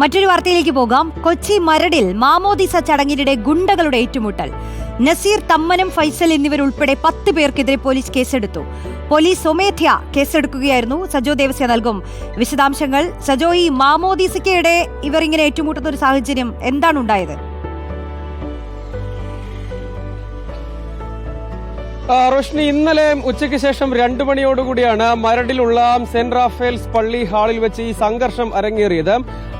മറ്റൊരു വാർത്തയിലേക്ക് പോകാം. കൊച്ചി മരടിൽ മാമോദിസ ചടങ്ങിനിടെ ഗുണ്ടകളുടെ ഏറ്റുമുട്ടൽ. നസീർ തമ്മനും ഫൈസൽ എന്നിവരുൾപ്പെടെ പത്ത് പേർക്കെതിരെ പോലീസ് കേസെടുത്തു. പോലീസ് സ്വമേധ്യ കേസെടുക്കുകയായിരുന്നു. സജോ ദേവസ്യ നൽകും. വിശദാംശങ്ങൾ സജോ ഈ മാമോദിസയ്ക്കിടെ ഇവർ ഇങ്ങനെ ഏറ്റുമുട്ടുന്ന ഒരു സാഹചര്യം എന്താണ് ഉണ്ടായത്? റോഷ്നി ഇന്നലെ ഉച്ചയ്ക്ക് ശേഷം രണ്ടു മണിയോടുകൂടിയാണ് മരടിലുള്ള സെന്റ് റാഫേൽസ് പള്ളി ഹാളിൽ വെച്ച് ഈ സംഘർഷം അരങ്ങേറിയത്.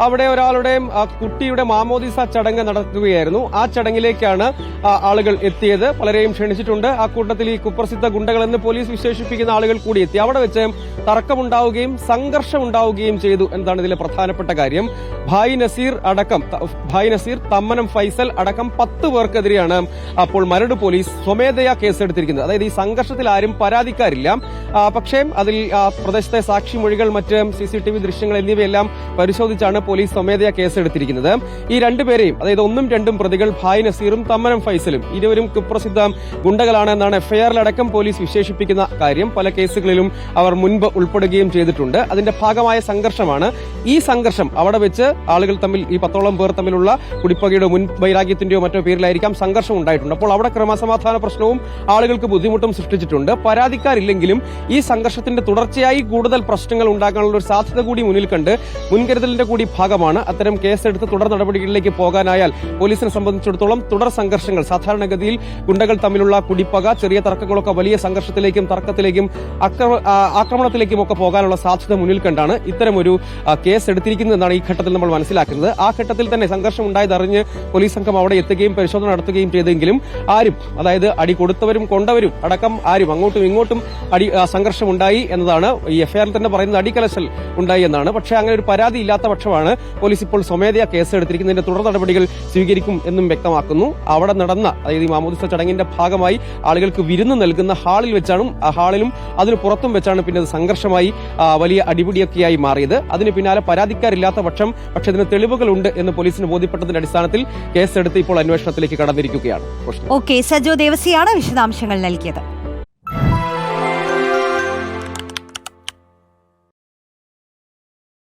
അവിടെ ഒരാളുടെ കുട്ടിയുടെ മാമോദിസ ചടങ്ങ് നടക്കുകയായിരുന്നു ആ ചടങ്ങിലേക്കാണ് ആളുകൾ എത്തിയത്. പലരെയും ക്ഷണിച്ചിട്ടുണ്ട്. ആ കൂട്ടത്തിൽ ഈ കുപ്രസിദ്ധ ഗുണ്ടകൾ എന്ന് പോലീസ് വിശേഷിപ്പിക്കുന്ന ആളുകൾ കൂടി എത്തി. അവിടെ വെച്ച് തർക്കമുണ്ടാവുകയും സംഘർഷം ഉണ്ടാവുകയും ചെയ്തു എന്നതാണ് ഇതിലെ പ്രധാനപ്പെട്ട കാര്യം. ഭായ് നസീർ അടക്കം ഭായ് നസീർ തമ്മനം ഫൈസൽ അടക്കം പത്ത് പേർക്കെതിരെയാണ് അപ്പോൾ മരട് പോലീസ് സ്വമേധയാ കേസെടുത്തിരിക്കുന്നത്. അതായത് ഈ സംഘർഷത്തിൽ ആരും പരാതിക്കാരില്ല. പക്ഷേ അതിൽ പ്രദേശത്തെ പ്രദേശത്തെ സാക്ഷിമൊഴികൾ മറ്റ് സി സി ടി വി ദൃശ്യങ്ങൾ എന്നിവയെല്ലാം പരിശോധിച്ചാണ് പോലീസ് സ്വമേധയാ കേസെടുത്തിരിക്കുന്നത്. ഈ രണ്ടുപേരെയും അതായത് ഒന്നും രണ്ടും പ്രതികൾ ഭായ് നസീറും തമ്മനം ഫൈസലും ഇരുവരും കുപ്രസിദ്ധ ഗുണ്ടകളാണെന്നാണ് എഫ്ഐആറിലടക്കം പോലീസ് വിശേഷിപ്പിക്കുന്ന കാര്യം. പല കേസുകളിലും അവർ മുൻപ് ഉൾപ്പെടുകയും ചെയ്തിട്ടുണ്ട്. അതിന്റെ ഭാഗമായ സംഘർഷമാണ് ഈ സംഘർഷം. അവിടെ വെച്ച് ആളുകൾ തമ്മിൽ ഈ പത്തോളം പേർ തമ്മിലുള്ള കുടിപ്പകയുടെ മുൻ വൈരാഗ്യത്തിന്റെയോ മറ്റോ പേരിലായിരിക്കാം സംഘർഷം ഉണ്ടായിട്ടുണ്ട്. അപ്പോൾ അവിടെ ക്രമസമാധാന പ്രശ്നവും ആളുകൾക്ക് ബുദ്ധിമുട്ടും സൃഷ്ടിച്ചിട്ടുണ്ട്. പരാതിക്കാരില്ലെങ്കിലും ഈ സംഘർഷത്തിന്റെ തുടർച്ചയായി കൂടുതൽ പ്രശ്നങ്ങൾ ഉണ്ടാക്കാനുള്ള ഒരു സാധ്യത കൂടി മുന്നിൽ കണ്ട് മുൻകരുതലിന്റെ കൂടി ഭാഗമാണ് അത്തരം കേസെടുത്ത് തുടർ നടപടികളിലേക്ക് പോകാനായാൽ പോലീസിനെ സംബന്ധിച്ചിടത്തോളം തുടർ സംഘർഷങ്ങൾ സാധാരണഗതിയിൽ ഗുണ്ടകൾ തമ്മിലുള്ള കുടിപ്പക ചെറിയ തർക്കങ്ങളൊക്കെ വലിയ സംഘർഷത്തിലേക്കും തർക്കത്തിലേക്കും ആക്രമണത്തിലേക്കും ഒക്കെ പോകാനുള്ള സാധ്യത മുന്നിൽ കണ്ടാണ് ഇത്തരമൊരു കേസ് എടുത്തിരിക്കുന്നതെന്നാണ് ഈ ഘട്ടത്തിൽ നമ്മൾ മനസ്സിലാക്കുന്നത്. ആ ഘട്ടത്തിൽ തന്നെ സംഘർഷം ഉണ്ടായതറിഞ്ഞ് പോലീസ് സംഘം അവിടെ എത്തുകയും പരിശോധന നടത്തുകയും ചെയ്തെങ്കിലും ആരും അതായത് അടി കൊടുത്തവരും കൊണ്ടവരും അടക്കം ആരും അങ്ങോട്ടും ഇങ്ങോട്ടും അടി സംഘർഷമുണ്ടായി എന്നതാണ്. ഈ എഫ്ഐആറിൽ തന്നെ പറയുന്നത് അടിക്കലശൽ ഉണ്ടായി എന്നാണ്. പക്ഷേ അങ്ങനെ ഒരു പരാതി ഇല്ലാത്ത പക്ഷമാണ് പോലീസ് ഇപ്പോൾ സ്വമേധയാ കേസ് എടുത്തിരിക്കുന്നതിന്റെ തുടർ നടപടികൾ സ്വീകരിക്കും എന്നും വ്യക്തമാക്കുന്നു. അവിടെ നടന്ന അതായത് ഈ മാമോദിസ ചടങ്ങിന്റെ ഭാഗമായി ആളുകൾക്ക് വിരുന്ന് നൽകുന്ന ഹാളിൽ വെച്ചാണ് ഹാളിലും അതിന് പുറത്തും വെച്ചാണ് പിന്നെ സംഘർഷമായി വലിയ അടിപിടിയൊക്കെയായി മാറിയത്. അതിന് പിന്നാലെ പരാതിക്കാരില്ലാത്ത പക്ഷം പക്ഷേ ഇതിന് തെളിവുകളുണ്ട് എന്ന് പോലീസിന് ബോധ്യപ്പെട്ടതിന്റെ അടിസ്ഥാനത്തിൽ കേസെടുത്ത് ഇപ്പോൾ അന്വേഷണത്തിലേക്ക് കടന്നിരിക്കുകയാണ്. ഓക്കെ സജോ ദേവസിയാണ് വിശദാംശങ്ങൾ. നൽകിയത്